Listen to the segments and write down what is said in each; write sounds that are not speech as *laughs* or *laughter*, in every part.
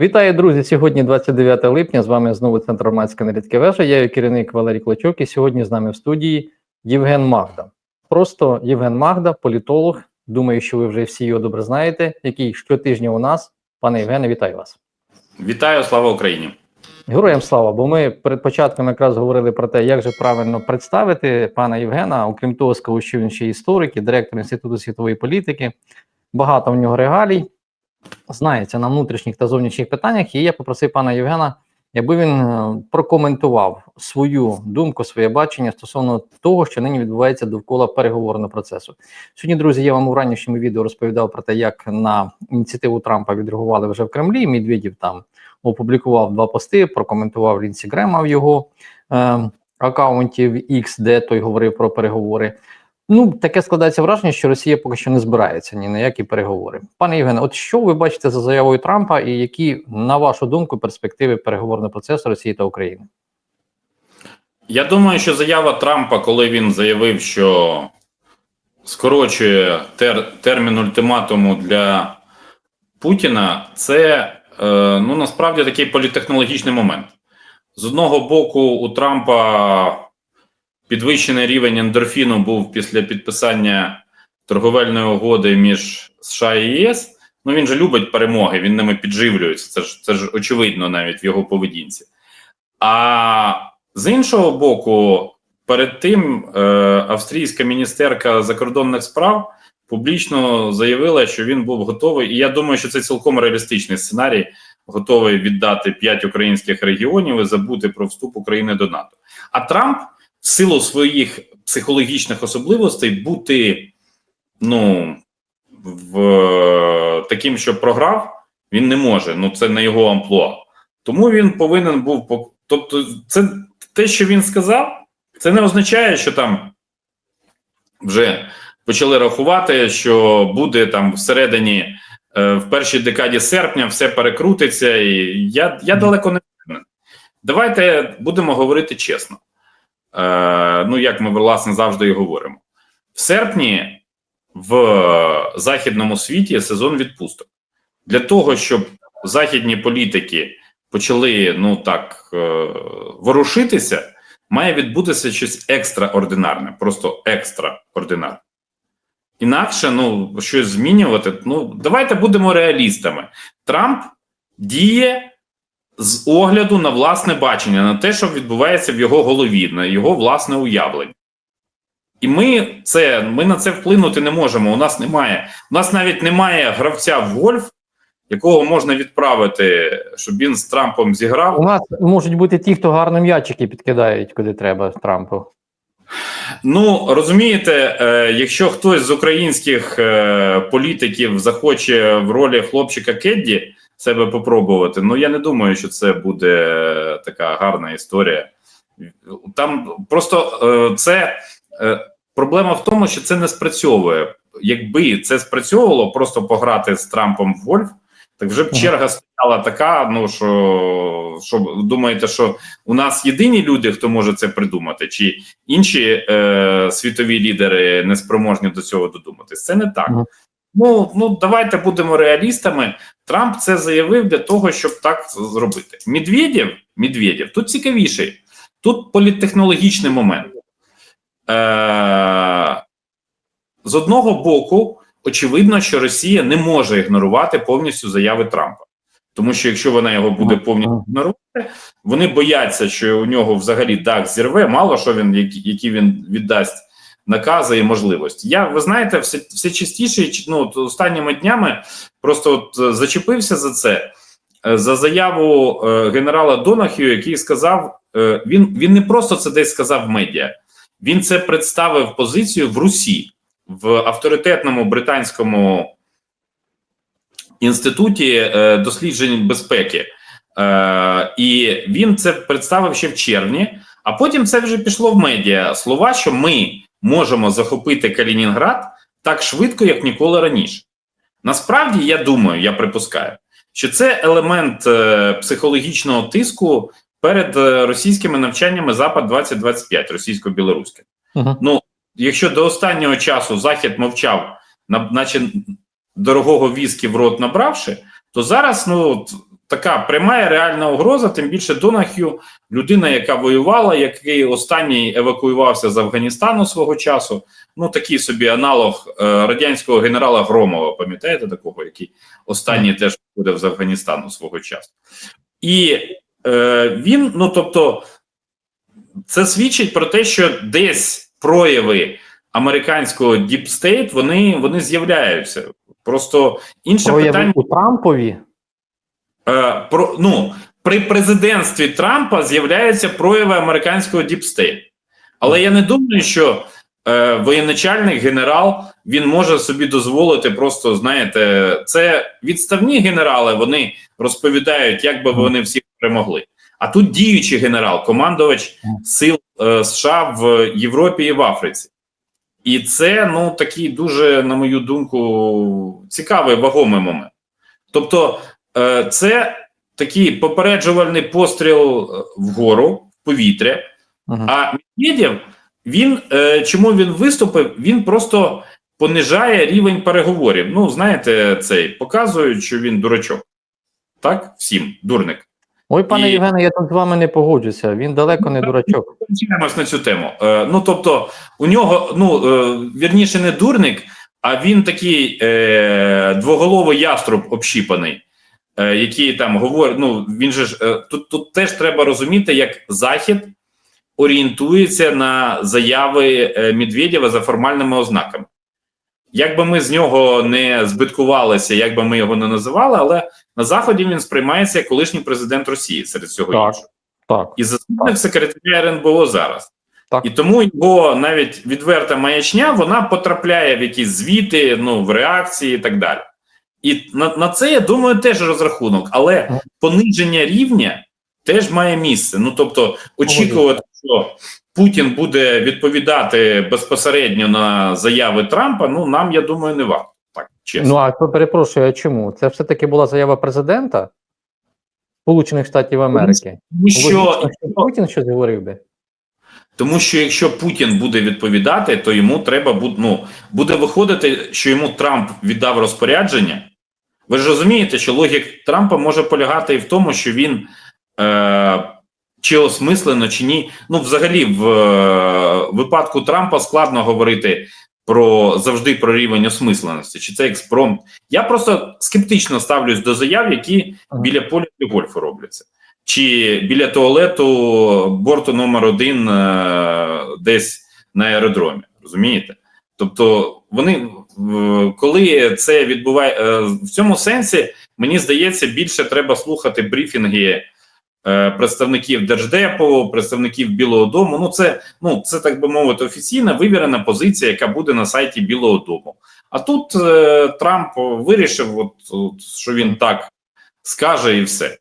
Вітаю, друзі! Сьогодні 29 липня. З вами знову Центр громадської аналітики вежа. Я її керівник Валерій Клочок. І сьогодні з нами в студії Євген Магда. Просто Євген Магда, політолог. Думаю, що ви вже всі його добре знаєте, який щотижня у нас. Пане Євгене, вітаю вас. Вітаю, слава Україні! Героям слава, бо ми перед початком якраз говорили про те, як же правильно представити пана Євгена. Окрім того, скажу, що він ще історик і директор Інституту світової політики. Багато в нього регалій, знається на внутрішніх та зовнішніх питаннях. І я попросив пана Євгена, аби він е, прокоментував свою думку, своє бачення стосовно того, що нині відбувається довкола переговорного процесу. Сьогодні, друзі, я вам у ранішньому відео розповідав про те, як на ініціативу Трампа відреагували вже в Кремлі. Медведєв там опублікував два пости, прокоментував Лінсі Грема в його е, аккаунті в X, де той говорив про переговори. Ну, таке складається враження, що Росія поки що не збирається ні на які переговори. Пане Євгене, от що ви бачите за заявою Трампа, і які, на вашу думку, перспективи переговорного процесу Росії та України? Я думаю, що заява Трампа, коли він заявив, що скорочує тер, термін ультиматуму для Путіна, це е, ну насправді такий політехнологічний момент. З одного боку, у Трампа підвищений рівень ендорфіну був після підписання торговельної угоди між США і ЄС. Ну він же любить перемоги, він ними підживлюється. Це ж це ж очевидно навіть в його поведінці. А з іншого боку, перед тим е, австрійська міністерка закордонних справ публічно заявила, що він був готовий, і я думаю, що це цілком реалістичний сценарій, готовий віддати п'ять українських регіонів і забути про вступ України до НАТО. А Трамп в силу своїх психологічних особливостей бути ну в таким, що програв, він не може. Ну це не його амплуа. Тому він повинен був тобто, це те, що він сказав, це не означає, що там вже почали рахувати, що буде там всередині е, в першій декаді серпня все перекрутиться, і я я далеко не. Давайте будемо говорити чесно. Е, Ну, як ми власне завжди і говоримо, в серпні в західному світі сезон відпусток для того, щоб західні політики почали ну так е, ворушитися, має відбутися щось екстраординарне, просто екстраординарне. Інакше ну щось змінювати. Ну давайте будемо реалістами. Трамп діє з огляду на власне бачення, на те, що відбувається в його голові, на його власне уявлення. І ми це ми на це вплинути не можемо. У нас немає. У нас навіть немає гравця в гольф, якого можна відправити, щоб він з Трампом зіграв. У нас можуть бути ті, хто гарно м'ячики підкидають, куди треба Трампу. Ну розумієте, е, якщо хтось з українських е, політиків захоче в ролі хлопчика Кедді себе попробувати, ну я не думаю, що це буде така гарна історія. Там просто е, це е, проблема в тому, що це не спрацьовує. Якби це спрацьовувало, просто пограти з Трампом в гольф. Так вже б черга стала така. Ну що що думаєте, що у нас єдині люди, хто може це придумати, чи інші е, світові лідери не спроможні до цього додуматись? Це не так. Ну ну давайте будемо реалістами. Трамп це заявив для того, щоб так зробити. Медведєв, Медведєв тут цікавіший, тут політтехнологічний момент. Е, З одного боку очевидно, що Росія не може ігнорувати повністю заяви Трампа, тому що якщо вона його буде повністю ігнорувати, вони бояться, що у нього взагалі дах зірве. Мало що він які він віддасть накази і можливості. Я ви знаєте, все все частіше ну от останніми днями просто от зачепився за це. За заяву е, генерала Донахію, який сказав, е, він він не просто це десь сказав в медіа, він це представив позицію в Русі в авторитетному британському інституті е, досліджень безпеки, е, і він це представив ще в червні. А потім це вже пішло в медіа слова, що ми можемо захопити Калінінград так швидко, як ніколи раніше. Насправді, я думаю, я припускаю, що це елемент е, психологічного тиску перед російськими навчаннями Запад 2025 російсько-білоруським. Uh -huh. Ну якщо до останнього часу Захід мовчав, наче дорогого віскі в рот набравши, то зараз ну така пряма реальна угроза, тим більше Донахью, людина, яка воювала, який останній евакуювався з Афганістану свого часу. Ну, такий собі аналог е, радянського генерала Громова, пам'ятаєте такого, який останній теж виходив з Афганістану свого часу. І е, він, ну тобто, це свідчить про те, що десь прояви американського діпстейт вони, вони з'являються. Просто інше Прояви питання. у Трампові. Е, про, ну, при президентстві Трампа з'являються прояви американського діпстейт. Але я не думаю, що е, воєначальник генерал він може собі дозволити просто, знаєте, це відставні генерали, вони розповідають, як би вони всіх перемогли. А тут діючий генерал, командувач сил е, США в Європі і в Африці. І це ну такий дуже, на мою думку, цікавий вагомий момент. Тобто, це такий попереджувальний постріл е, вгору, в повітря. Мгм. А Медведєв, він е, чому він виступив? Він просто понижає рівень переговорів. Ну, знаєте, цей показують, що він дурачок. Так, всім, дурник. Ой, пане І- Євгене, я тут з вами не погоджуся. Він далеко не дурачок. Починаємось на цю тему. Е, ну, тобто, у нього, ну, е, вірніше, не дурник, а він такий е, двоголовий яструб общіпаний, е, який там говорить. Ну, він же ж е, тут, тут теж треба розуміти, як Захід орієнтується на заяви е, Медведєва за формальними ознаками. Як би ми з нього не збиткувалися, як би ми його не називали, але на Заході він сприймається як колишній президент Росії серед всього Так. іншого Так. і заступник секретаря РНБО зараз. Так. І тому його навіть відверта маячня вона потрапляє в якісь звіти, ну в реакції і так далі. І на, на це я думаю теж розрахунок, але пониження рівня теж має місце. Ну тобто, очікувати, що Путін буде відповідати безпосередньо на заяви Трампа. Ну нам я думаю, не варто так чесно. Ну а перепрошую, а чому? Це все-таки була заява президента Сполучених Штатів Америки. Тому що Путін щось говорив би. Тому що якщо Путін буде відповідати, то йому треба буде, ну, буде виходити, що йому Трамп віддав розпорядження. Ви ж розумієте, що логік Трампа може полягати і в тому, що він е, чи осмислено, чи ні. Ну, взагалі, в е, випадку Трампа складно говорити про завжди про рівень осмисленості, чи це експромт. Я просто скептично ставлюсь до заяв, які біля поля гольфу робляться чи біля туалету борту номер один е, десь на аеродромі. Розумієте? Тобто, вони коли це відбуває е, в цьому сенсі, мені здається, більше треба слухати брифінги. е, Представників держдепу, представників Білого Дому. Ну, це ну це так би мовити, офіційна вивірена позиція, яка буде на сайті Білого Дому. А тут Трамп вирішив, от, от, що він так скаже, і все.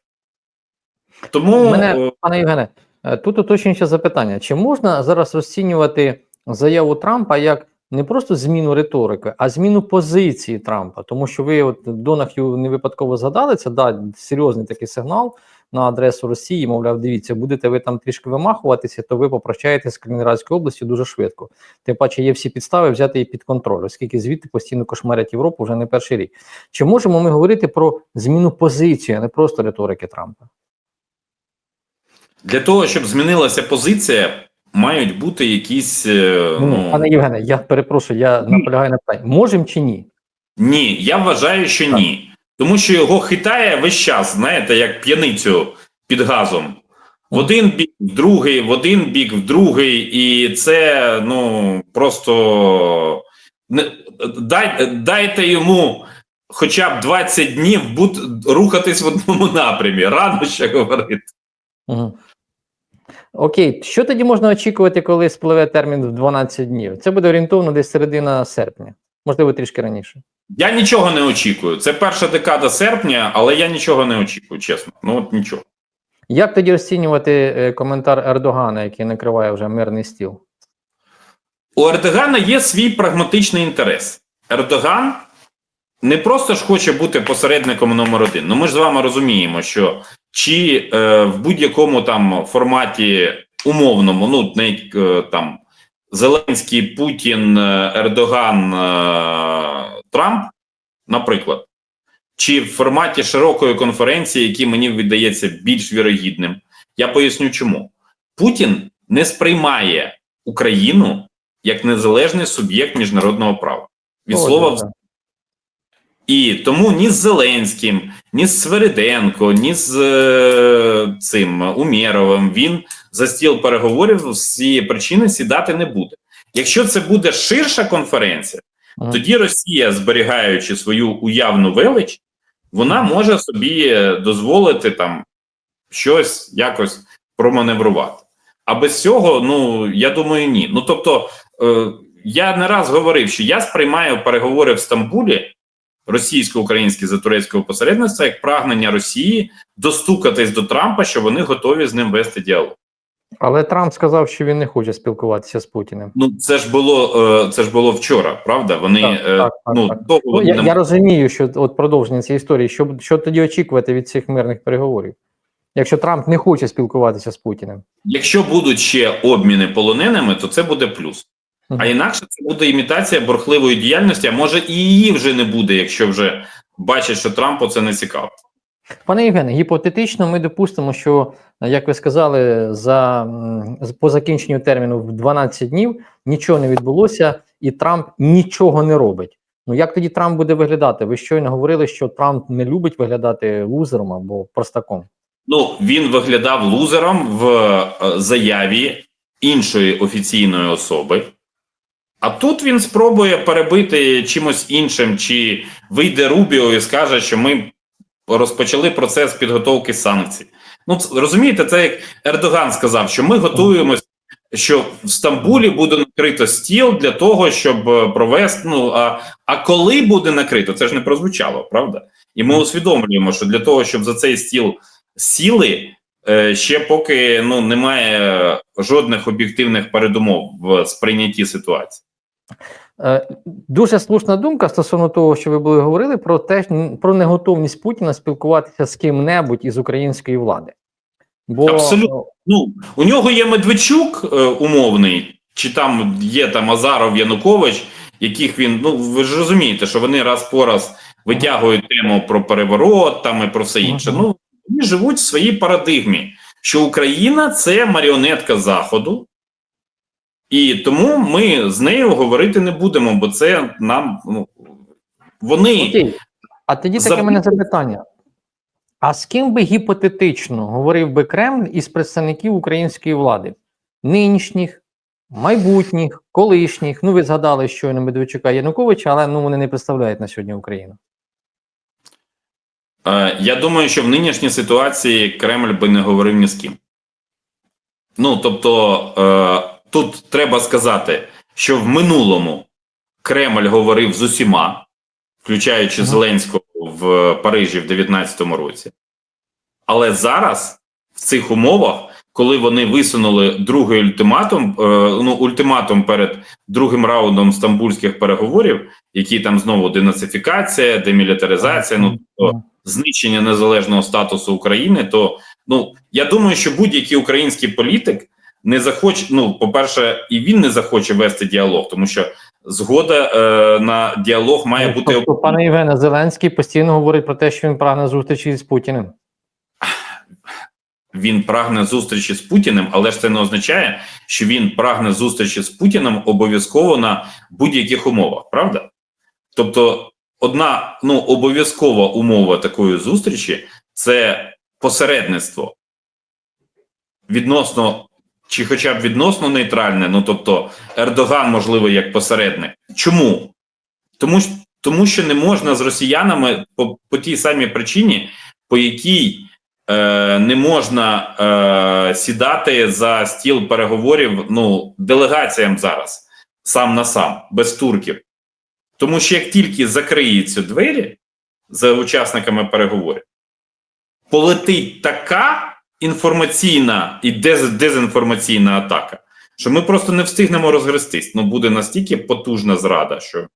Тому Мене- е, Пане Євгене, е, тут уточнююче запитання: чи можна зараз розцінювати заяву Трампа як не просто зміну риторики, а зміну позиції Трампа? Тому що ви от Донахью не випадково згадали це, да, серйозний такий сигнал на адресу Росії. Мовляв, дивіться, будете ви там трішки вимахуватися, то ви попрощаєтеся з Калінінградською областю дуже швидко. Тим паче є всі підстави взяти її під контроль, оскільки звідти постійно кошмарять Європу вже не перший рік. Чи можемо ми говорити про зміну позиції, а не просто риторики Трампа? Для того, щоб змінилася позиція, мають бути якісь. е, Ну, Ну, пане Євгене, я перепрошую, я наполягаю на питанні. Можемо чи ні? Ні, я вважаю, що ні. Тому що його хитає весь час, знаєте, як п'яницю під газом. В один бік, в другий, в один бік, в другий, і це ну просто дай, дайте йому хоча б 20 днів рухатись в одному напрямі. Рано ще говорити. Угу. Окей, що тоді можна очікувати, коли спливе термін в 12 днів? Це буде орієнтовно десь середина серпня, можливо, трішки раніше. Я нічого не очікую. Це перша декада серпня, але я нічого не очікую, чесно. Ну от нічого. Як тоді розцінювати е, коментар Ердогана, який накриває вже мирний стіл? У Ердогана є свій прагматичний інтерес. Ердоган не просто ж хоче бути посередником номер один. Ну ми ж з вами розуміємо, що чи е, в будь-якому там форматі умовному, ну не е, там Зеленський, Путін, е, Ердоган, е, Трамп, наприклад, чи в форматі широкої конференції, який мені видається більш вірогідним. Я поясню, чому Путін не сприймає Україну як незалежний суб'єкт міжнародного права. Від слова в і тому ні з Зеленським, ні з Свериденко, ні з е, цим Умєровим він за стіл переговорів з цієї причини сідати не буде. Якщо це буде ширша конференція, Ага. тоді Росія, зберігаючи свою уявну велич, вона може собі дозволити там щось якось проманеврувати. А без цього, ну я думаю, ні. Ну тобто, е, я не раз говорив, що я сприймаю переговори в Стамбулі російсько-українські за турецького посередництва як прагнення Росії достукатись до Трампа, що вони готові з ним вести діалог. Але Трамп сказав, що він не хоче спілкуватися з Путіним. Ну це ж було е, це ж було вчора, правда? Вони Так, е, так, так, ну так. довго Ну, я, не я розумію, що от продовження цієї історії, що, що тоді очікувати від цих мирних переговорів, якщо Трамп не хоче спілкуватися з Путіним. Якщо будуть ще обміни полоненими, то це буде плюс. А інакше це буде імітація борхливої діяльності, а може і її вже не буде, якщо вже бачать, що Трампу це не цікаво. Пане Євгене, гіпотетично, ми допустимо, що, як ви сказали, за по закінченню терміну в 12 днів нічого не відбулося, і Трамп нічого не робить. Ну як тоді Трамп буде виглядати? Ви щойно говорили, що Трамп не любить виглядати лузером або простаком. Ну він виглядав лузером в е, заяві іншої офіційної особи. А тут він спробує перебити чимось іншим, чи вийде Рубіо і скаже, що ми розпочали процес підготовки санкцій. Ну, розумієте, це як Ердоган сказав, що ми готуємося, що в Стамбулі буде накрито стіл для того, щоб е, провести. Ну а, а коли буде накрито, це ж не прозвучало, правда? І ми усвідомлюємо, що для того, щоб за цей стіл сіли, е, ще поки ну немає жодних об'єктивних передумов в сприйнятті ситуації. Е, Дуже слушна думка стосовно того, що ви були говорили про те, про неготовність Путіна спілкуватися з ким-небудь із української влади. Бо Абсолютно. Ну у нього є Медведчук е, умовний, чи там є там Азаров Янукович, яких він ну ви ж розумієте, що вони раз по раз витягують тему про переворот там і про все інше. Мгм. Ну вони живуть в своїй парадигмі, що Україна це маріонетка Заходу, і тому ми з нею говорити не будемо, бо це нам ну вони Окей. А тоді таке Заб- мене запитання. А з ким би гіпотетично говорив би Кремль із представників української влади? Нинішніх, майбутніх, колишніх. Ну, ви згадали щойно Медведчука Януковича, але ну вони не представляють на сьогодні Україну. Е, Я думаю, що в нинішній ситуації Кремль би не говорив ні з ким. Ну тобто, е, тут треба сказати, що в минулому Кремль говорив з усіма, включаючи Ага. Зеленського в Парижі в 2019 році. Але зараз, в цих умовах, коли вони висунули другий ультиматум, е, ну ультиматум перед другим раундом стамбульських переговорів, які там знову денацифікація, демілітаризація, ну тобто знищення незалежного статусу України, то ну я думаю, що будь-який український політик не захоче. Ну, по-перше, і він не захоче вести діалог, тому що згода е, на діалог має бути Тобто, пане Євгене, Зеленський постійно говорить про те, що він прагне зустрічі з Путіним. він прагне зустрічі з Путіним, але ж це не означає, що він прагне зустрічі з Путіним обов'язково на будь-яких умовах, правда? Тобто, одна ну обов'язкова умова такої зустрічі це посередництво відносно, чи хоча б відносно нейтральне, ну тобто Ердоган, можливо, як посередник. Чому? Тому, тому що не можна з росіянами по, по тій самій причині, по якій е, не можна е, сідати за стіл переговорів ну, делегаціям зараз, сам на сам, без турків. Тому що як тільки закриються двері за учасниками переговорів, полетить така інформаційна і дез, дезінформаційна атака, що ми просто не встигнемо розгрестись. Ну, буде настільки потужна зрада, що.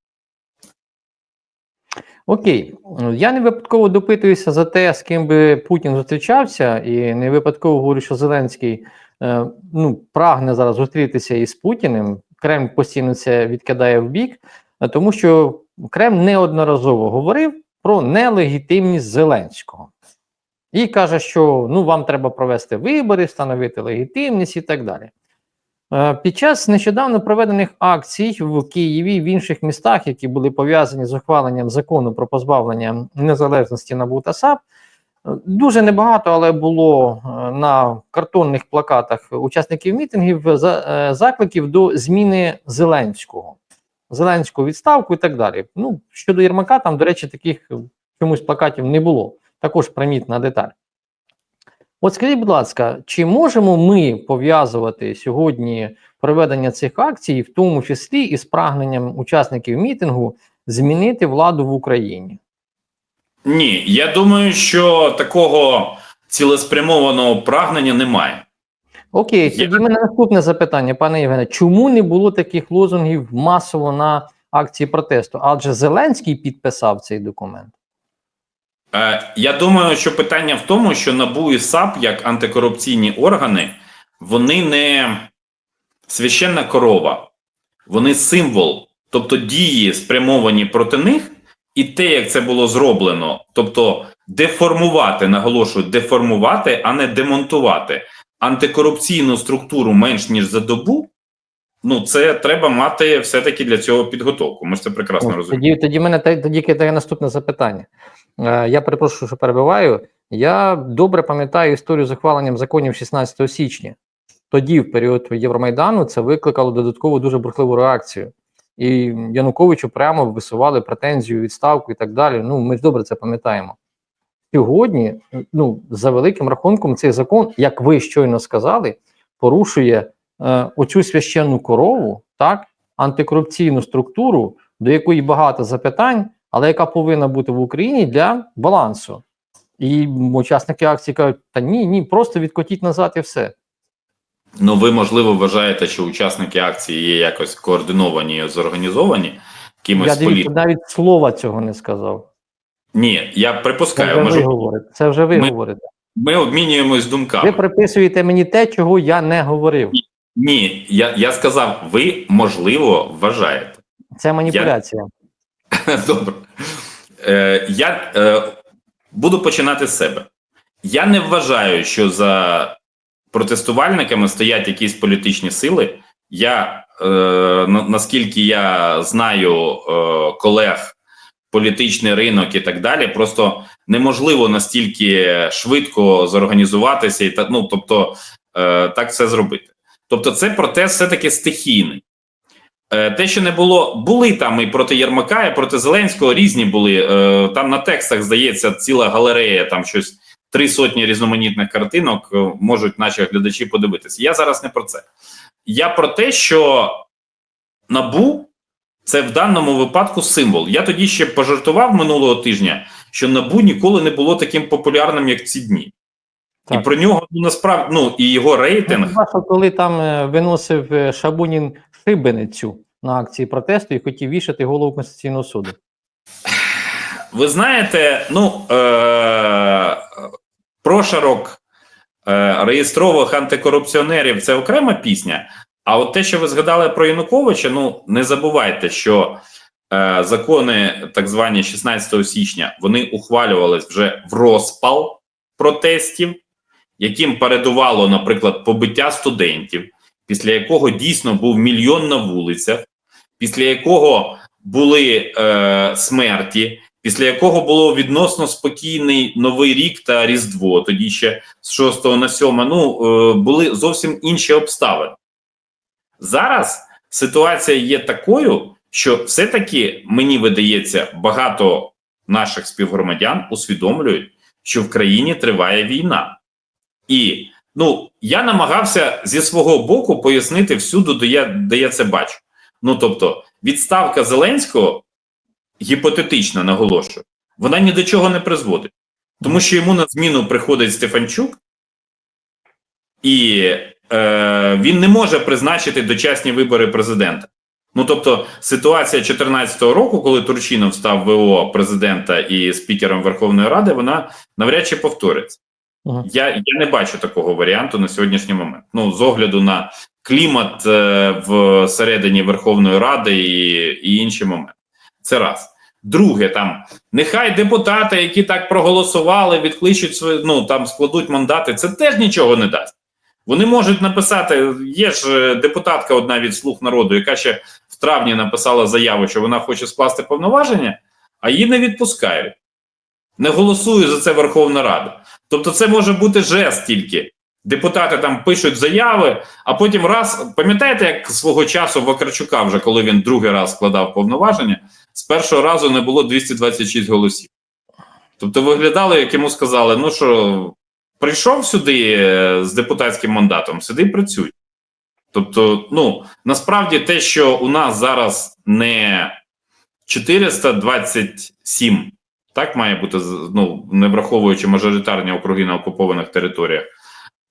Окей, я не випадково допитуюся за те, з ким би Путін зустрічався, і не випадково говорю, що Зеленський е, ну, прагне зараз зустрітися із Путіним. Кремль постійно це відкидає в бік, е, тому що Кремль неодноразово говорив про нелегітимність Зеленського. І каже, що ну вам треба провести вибори, встановити легітимність і так далі. Е, Під час нещодавно проведених акцій в Києві і в інших містах, які були пов'язані з ухваленням закону про позбавлення незалежності НАБУ та САП, дуже небагато, але було е, на картонних плакатах учасників мітингів е, закликів до зміни Зеленського. Зеленського відставку і так далі. Ну, щодо Єрмака, там, до речі, таких чомусь плакатів не було. Також примітна деталь. От скажіть, будь ласка, чи можемо ми пов'язувати сьогодні проведення цих акцій, в тому числі із прагненням учасників мітингу змінити владу в Україні? Ні, я думаю, що такого цілеспрямованого прагнення немає. Окей, тоді мене наступне запитання, пане Євгене. Чому не було таких лозунгів масово на акції протесту? Адже Зеленський підписав цей документ. Е, я думаю, що питання в тому, що НАБУ і САП, як антикорупційні органи, вони не священна корова, вони символ, тобто дії спрямовані проти них, і те, як це було зроблено, тобто деформувати, наголошую, деформувати, а не демонтувати антикорупційну структуру менш ніж за добу. Ну, це треба мати все-таки для цього підготовку. Ми ж це прекрасно розуміємо. Тоді, тоді мене тоді таке наступне запитання. Е, я перепрошую, що перебиваю. Я добре пам'ятаю історію з ухваленням законів 16 січня. Тоді, в період Євромайдану, це викликало додаткову дуже бурхливу реакцію. І Януковичу прямо висували претензію, відставку і так далі. Ну, ми ж добре це пам'ятаємо. Сьогодні, ну, за великим рахунком, цей закон, як ви щойно сказали, порушує е, оцю священну корову, так, антикорупційну структуру, до якої багато запитань, але яка повинна бути в Україні для балансу. І учасники акції кажуть: та ні, ні, просто відкотіть назад і все. Ну, ви, можливо, вважаєте, що учасники акції є якось координовані і зорганізовані кимось Я дивіться, навіть слова цього не сказав. Ні, я Це припускаю, вже ви може, говорите. Це вже ви Ми- говорите. ми обмінюємось думками. Ви приписуєте мені те, чого я не говорив. Ні, я, я сказав, ви, можливо, вважаєте. Це маніпуляція. *laughs* Добре. Е, я е, буду починати з себе. Я не вважаю, що за протестувальниками стоять якісь політичні сили. Я е, наскільки я знаю е, колег, політичний ринок і так далі, просто неможливо настільки швидко зорганізуватися і та ну, тобто е, так все зробити. Тобто, це протест все-таки стихійний. Е, Те, що не було, були там і проти Єрмака, і проти Зеленського різні були. Е, Там на текстах здається ціла галерея, там щось три сотні різноманітних картинок е, можуть наші глядачі подивитися. Я зараз не про це. Я про те, що набу це в даному випадку символ. Я тоді ще пожартував минулого тижня, що набу ніколи не було таким популярним, як ці дні. Так. І про нього ну, насправді ну і його рейтинг. Ну, коли там е, виносив е, Шабунін шибеницю на акції протесту і хотів вішати голову Конституційного суду. Ви знаєте, ну е- прошарок е- реєстрових антикорупціонерів це окрема пісня. А от те, що ви згадали про Януковича, ну не забувайте, що е- закони, так звані 16 січня, вони ухвалювались вже в розпал протестів, яким передувало, наприклад, побиття студентів, після якого дійсно був мільйон на вулицях, після якого були е- смерті після якого було відносно спокійний новий рік та Різдво, тоді ще з 6 на 7, ну е, були зовсім інші обставини. Зараз ситуація є такою, що все-таки мені видається, багато наших співгромадян усвідомлюють, що в країні триває війна. І ну, я намагався зі свого боку пояснити всюди, де я, де я це бачу. Ну тобто, відставка Зеленського гіпотетично наголошую, вона ні до чого не призводить. Тому що йому на зміну приходить Стефанчук, і е, він не може призначити дочасні вибори президента. Ну тобто, ситуація 2014 року, коли Турчинов став ВО президента і спікером Верховної Ради, вона навряд чи повториться. Я, я не бачу такого варіанту на сьогоднішній момент. Ну, з огляду на клімат е, в середині Верховної Ради і, і інші моменти. Це раз. Друге, там нехай депутати, які так проголосували, відкличуть свої, ну там складуть мандати. Це теж нічого не дасть. Вони можуть написати. Є ж е, депутатка одна від слуг народу, яка ще в травні написала заяву, що вона хоче скласти повноваження, а її не відпускають. Не голосує за це Верховна Рада. Тобто, це може бути жест тільки. Депутати там пишуть заяви, а потім раз. Пам'ятаєте, як свого часу Вакарчука, вже коли він другий раз складав повноваження, з першого разу не було 226 голосів. Тобто виглядало, як йому сказали: ну що, прийшов сюди е, з депутатським мандатом, сиди працюй. Тобто, ну насправді те, що у нас зараз не 427, так має бути, ну не враховуючи мажоритарні округи на окупованих територіях,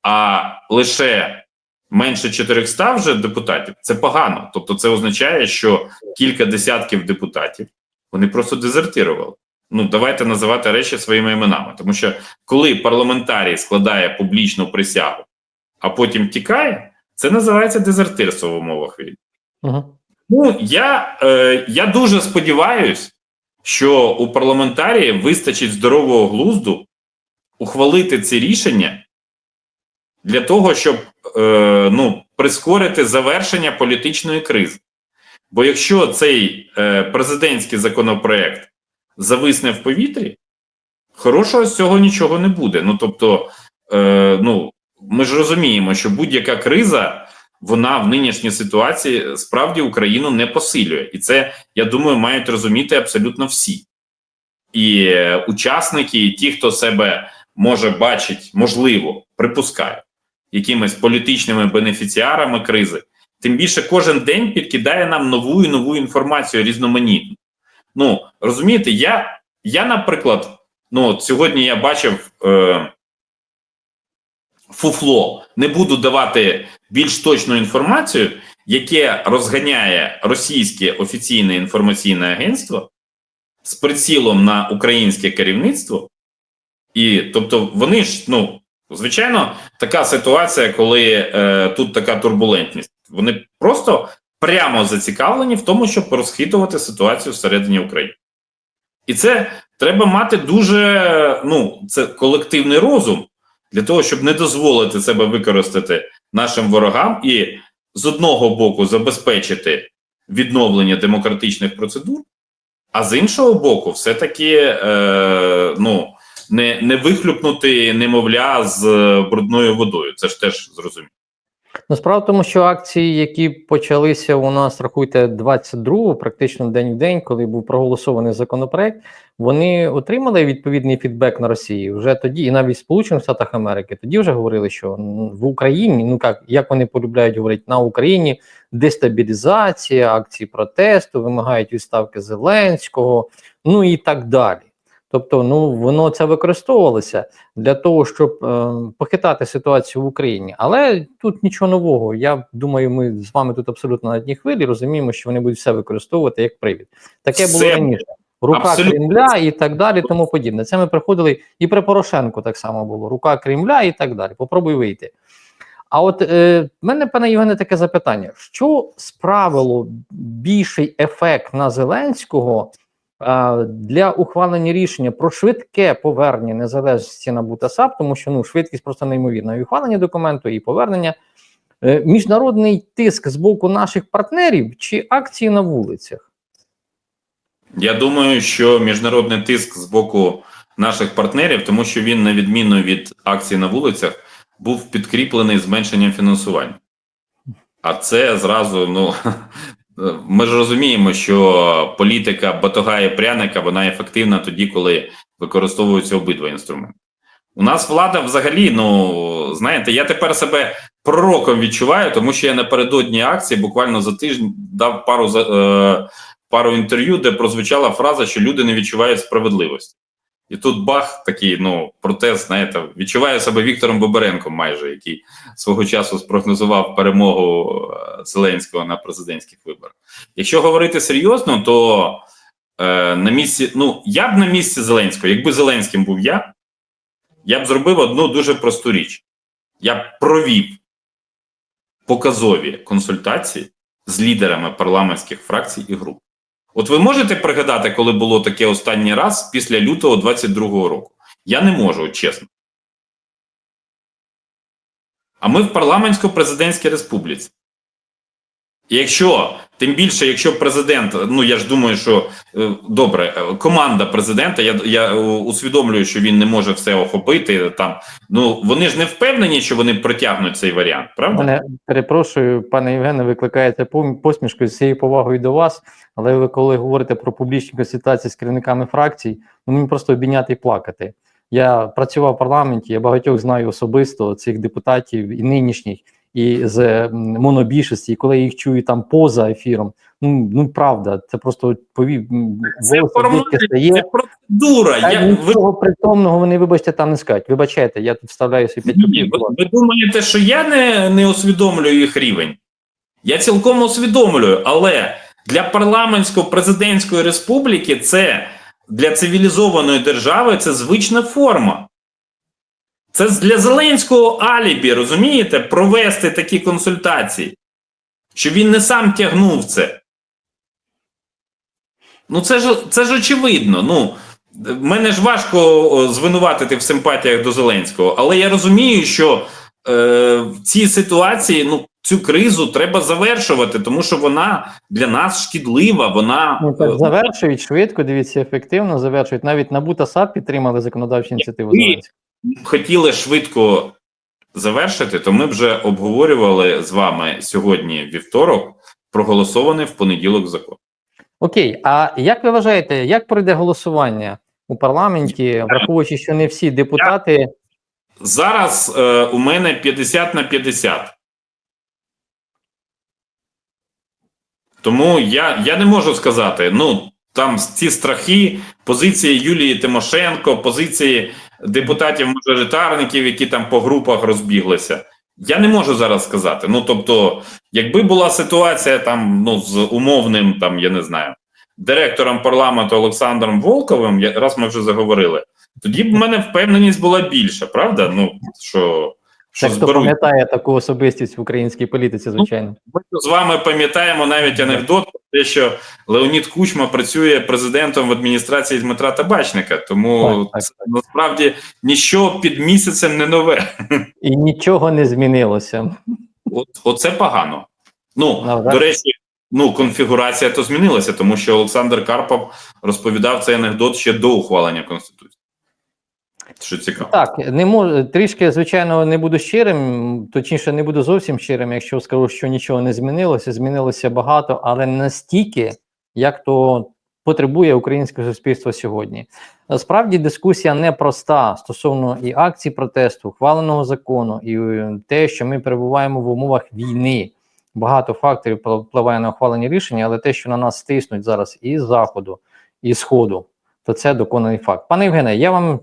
а лише менше 400 вже депутатів, це погано. Тобто, це означає, що кілька десятків депутатів вони просто дезертирували. Ну, давайте називати речі своїми іменами. Тому що коли парламентарій складає публічну присягу, а потім тікає, це називається дезертирство в умовах війни. Угу. Ну, я, е, я дуже сподіваюся, що у парламентарії вистачить здорового глузду ухвалити це рішення для того, щоб е, ну, прискорити завершення політичної кризи. Бо якщо цей е, президентський законопроект зависне в повітрі, хорошого з цього нічого не буде. Ну тобто, е, ну, ми ж розуміємо, що будь-яка криза вона в нинішній ситуації справді Україну не посилює, і це я думаю, мають розуміти абсолютно всі. І е, учасники, і ті, хто себе може бачить, можливо, припускає якимись політичними бенефіціарами кризи. Тим більше кожен день підкидає нам нову і нову інформацію різноманітну. Ну розумієте, я, я наприклад, ну от сьогодні я бачив е, фуфло, не буду давати більш точну інформацію, яке розганяє російське офіційне інформаційне агентство з прицілом на українське керівництво, і тобто вони ж, ну, звичайно, така ситуація, коли е, тут така турбулентність. Вони просто прямо зацікавлені в тому, щоб розхитувати ситуацію всередині України. І це треба мати дуже ну, це колективний розум для того, щоб не дозволити себе використати нашим ворогам і з одного боку забезпечити відновлення демократичних процедур, а з іншого боку, все-таки е, ну, не, не вихлюпнути немовля з брудною водою. Це ж теж зрозуміло. Ну, справа в тому, що акції, які почалися у нас, рахуйте, 22-го, практично день в день, коли був проголосований законопроект, вони отримали відповідний фідбек на Росії вже тоді, і навіть в Сполучених Штатах Америки. Тоді вже говорили, що в Україні, ну як, як вони полюбляють говорити, на Україні дестабілізація, акції протесту, вимагають відставки Зеленського, ну і так далі. Тобто, ну воно це використовувалося для того, щоб е, похитати ситуацію в Україні. Але тут нічого нового. Я думаю, ми з вами тут абсолютно на одній хвилі розуміємо, що вони будуть все використовувати як привід. Таке було Все. раніше. Рука Абсолютно. Кремля і так далі, тому подібне. Це ми приходили і при Порошенку так само було. Рука Кремля і так далі. Попробуй вийти. А от е, мене, пане Євгене, таке запитання: що справило більший ефект на Зеленського для ухвалення рішення про швидке повернення незалежності НАБУ та САП, тому що ну швидкість просто неймовірна. І ухвалення документу, і повернення. Е, міжнародний тиск з боку наших партнерів чи акції на вулицях? Я думаю, що міжнародний тиск з боку наших партнерів, тому що він, на відміну від акцій на вулицях, був підкріплений зменшенням фінансування. А це зразу, ну *laughs* ми ж розуміємо, що політика батога і пряника вона ефективна тоді, коли використовуються обидва інструменти. У нас влада взагалі, ну знаєте, я тепер себе пророком відчуваю, тому що я напередодні акції буквально за тиждень дав пару е, пару інтерв'ю, де прозвучала фраза, що люди не відчувають справедливості. І тут бах, такий ну протест, знаєте, відчуваю себе Віктором Боберенком, майже який свого часу спрогнозував перемогу е, Зеленського на президентських виборах. Якщо говорити серйозно, то е, на місці, ну я б на місці Зеленського, якби Зеленським був я, я б зробив одну дуже просту річ: я б провів показові консультації з лідерами парламентських фракцій і груп. От ви можете пригадати, коли було таке останній раз після лютого 22-го року? Я не можу, чесно. А ми в парламентсько-президентській республіці. Якщо, тим більше, якщо президент, ну я ж думаю, що е, добре, е, команда президента, я, я усвідомлюю, що він не може все охопити. Там ну вони ж не впевнені, що вони притягнуть цей варіант, правда? Мене перепрошую, пане Євгене, викликаєте посмішку з цією повагою до вас, але ви коли говорите про публічні консультації з керівниками фракцій, ну мені просто обійняти і плакати. Я працював в парламенті, я багатьох знаю особисто цих депутатів і нинішніх, і з монобільшості, і коли я їх чую там поза ефіром, ну ну правда, це просто повів Це стає. це процедура. Я, ви, притомного вони, вибачте, там не скажуть. Вибачайте, я тут вставляю собі п'ять копійок. ви, ви думаєте, що я не, не усвідомлюю їх рівень? Я цілком усвідомлюю, але для парламентсько-президентської республіки це для цивілізованої держави це звична форма. Це для Зеленського алібі, розумієте, провести такі консультації, щоб він не сам тягнув це. Ну, це ж, це ж очевидно. Ну, мене ж важко звинуватити в симпатіях до Зеленського, але я розумію, що е, в цій ситуації ну, цю кризу треба завершувати, тому що вона для нас шкідлива. Вона Ну, так е, завершують швидко, дивіться, ефективно завершують. Навіть НАБУ та САП підтримали законодавчу ініціативу Зеленського. Хотіли швидко завершити, то ми вже обговорювали з вами сьогодні вівторок проголосований в понеділок закон. Окей, а як ви вважаєте, як пройде голосування у парламенті, враховуючи, що не всі депутати Зараз е, у мене 50 на 50. Тому я, я не можу сказати. Ну, там ці страхи, позиції Юлії Тимошенко, позиції депутатів-мажоритарників, які там по групах розбіглися. Я не можу зараз сказати. Ну, тобто, якби була ситуація там, ну, з умовним, там, я не знаю, директором парламенту Олександром Волковим, раз ми вже заговорили, тоді б в мене впевненість була більша, правда? Ну, що, що хто зберуть. пам'ятає таку особистість в українській політиці, звичайно. Ми з вами пам'ятаємо навіть анекдот про те, що Леонід Кучма працює президентом в адміністрації Дмитра Табачника, тому Так, так, це насправді ніщо під місяцем не нове. І нічого не змінилося. От, оце погано. Ну, Ну, до речі, ну, конфігурація то змінилася, тому що Олександр Карпов розповідав цей анекдот ще до ухвалення Конституції. Що цікаво. Так, не можу трішки, звичайно, не буду щирим, точніше, не буду зовсім щирим, якщо скажу, що нічого не змінилося. Змінилося багато, але настільки, як то потребує українське суспільство сьогодні. Насправді дискусія непроста стосовно і акцій протесту, ухваленого закону, і е, те, що ми перебуваємо в умовах війни. Багато факторів впливає на ухвалені рішення, але те, що на нас стиснуть зараз і з заходу, і сходу, то це доконаний факт. Пане Євгене, я вам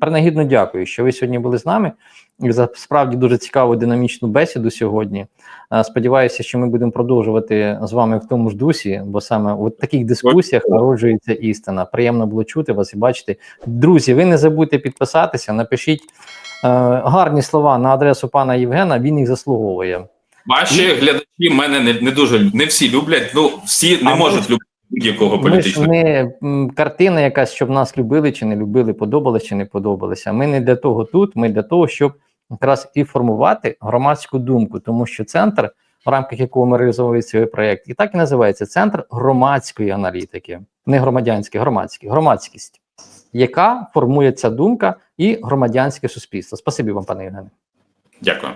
принагідно дякую, що ви сьогодні були з нами за справді дуже цікаву динамічну бесіду сьогодні. Е, Сподіваюся, що ми будемо продовжувати з вами в тому ж дусі, бо саме у таких дискусіях народжується істина. Приємно було чути вас і бачити. Друзі, ви не забудьте підписатися, напишіть е, гарні слова на адресу пана Євгена. Він їх заслуговує. Ваші глядачі мене не, не дуже не всі люблять. Ну, всі не А можуть любити будь-якого Ми ж політичного. не картина якась, щоб нас любили чи не любили, подобалось чи не подобалося. Ми не для того тут, ми для того, щоб якраз і формувати громадську думку, тому що центр, в рамках якого ми реалізовували цей проєкт, і так і називається центр громадської аналітики, не громадянський, громадський, громадськість, яка формує ця думка і громадянське суспільство. Спасибі вам, пане Євгене. Дякую.